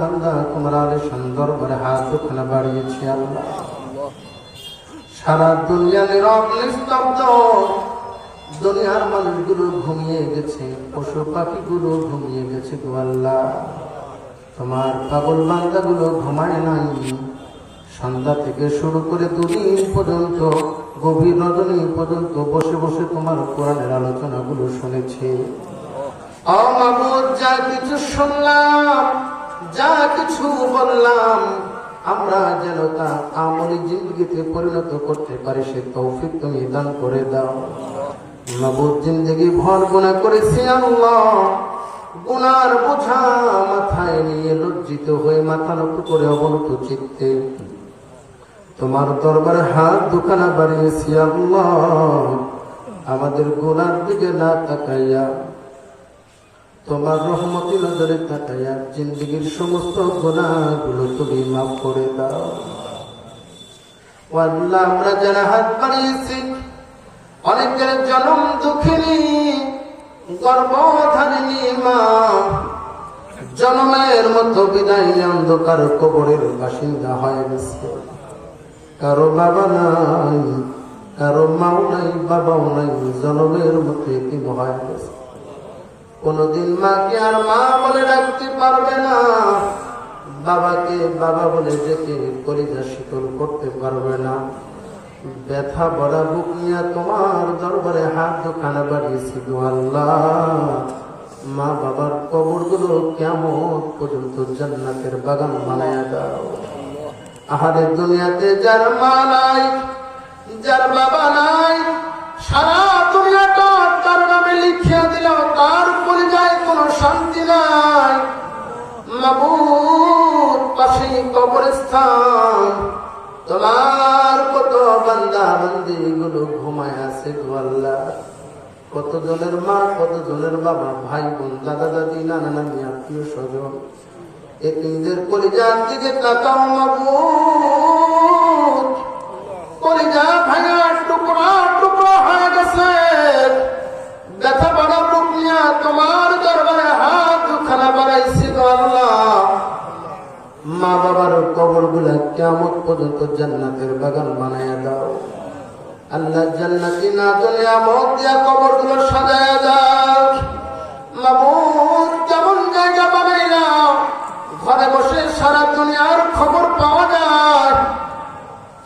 বান্দা, তোমার নিস্তব্ধ। দুনিয়ার মানুষগুলো ঘুমিয়ে পাগল নাই। সন্ধ্যা থেকে শুরু করে দুদিন পর্যন্ত, গভীর রজনী পর্যন্ত বসে বসে তোমার কোরআনের আলোচনাগুলো শুনেছে। যা কিছু শুনলাম, যা কিছু বললাম, আমরা যেন তা আমলি জিন্দগিতে পরিণত করতে পারি, সে তৌফিক তুমি দান করে দাও। মাবুদ জিন্দগি ভর গুণা করেছি আল্লাহ। গুনার বোঝা মাথায় নিয়ে লজ্জিত হয়ে মাথা নত করে অবনত চিত্তে। তোমার দরবারে হাত দুখানা বাড়িয়েছি আল্লাহ। আমাদের গুনার দিকে না তাকাইয়া তোমার রহমতি নজরে তাকাইয়া জিন্দগির সমস্ত গুণাগুলো তুমি মাফ করে দাও। আমরা যারা হাত অনেকের জনম মা, জন্মের মতো বিদায় অন্ধকার কবরের বাসিন্দা হয়ে গেছে। কারও বাবা নাই, কারও মাও নাই, বাবাও নাই, জন্মের মতো এতিম হয়ে গেছে। কোনদিন মাকে আর মা বলে ডাকতে পারবে না। বাবাকে বাবা বলে যেতে কলিজা শীতল করতে পারবে না। ব্যথা বড়া বুক নিয়ে তোমার দরবারে হাত দোকানে বাড়িয়েছি আল্লাহ। মা বাবার কবরগুলো কেমন পর্যন্ত জান্নাতের বাগান বানায় দাও। আহারে দুনিয়াতে যার মা নাই, যার বাবা শান্তি নাই। মাবুদ পাশে কবরস্থান। তোমার কত বান্দা বান্দি গুলো ঘুমায় আছে গো আল্লাহ। কত জনের মা, কত জনের বাবা, ভাই, বোন, দাদা, দাদি, নানা, নানি, আত্মীয় স্বজন। এ নিজের কলিজার দিকে তাকাও মাবুদ। মা বাবার কবরগুলা কেমন পর্যন্ত জান্নাতের বাগান বানায় দাও। আল্লাহ জান্নাতি না চলে আমদ দিয়া কবরগুলো সাজায় দাও। মাবুদ কেমন জায়গা বানাইলাম ঘরে বসে সারা দুনিয়ার খবর পাওয়া যায়।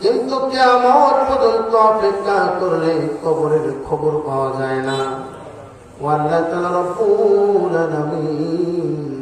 কিন্তু কেমন পর্যন্ত অপেক্ষা করলে কবরের খবর পাওয়া যায় না। আল্লাহ তালা রব্বুল আলামিন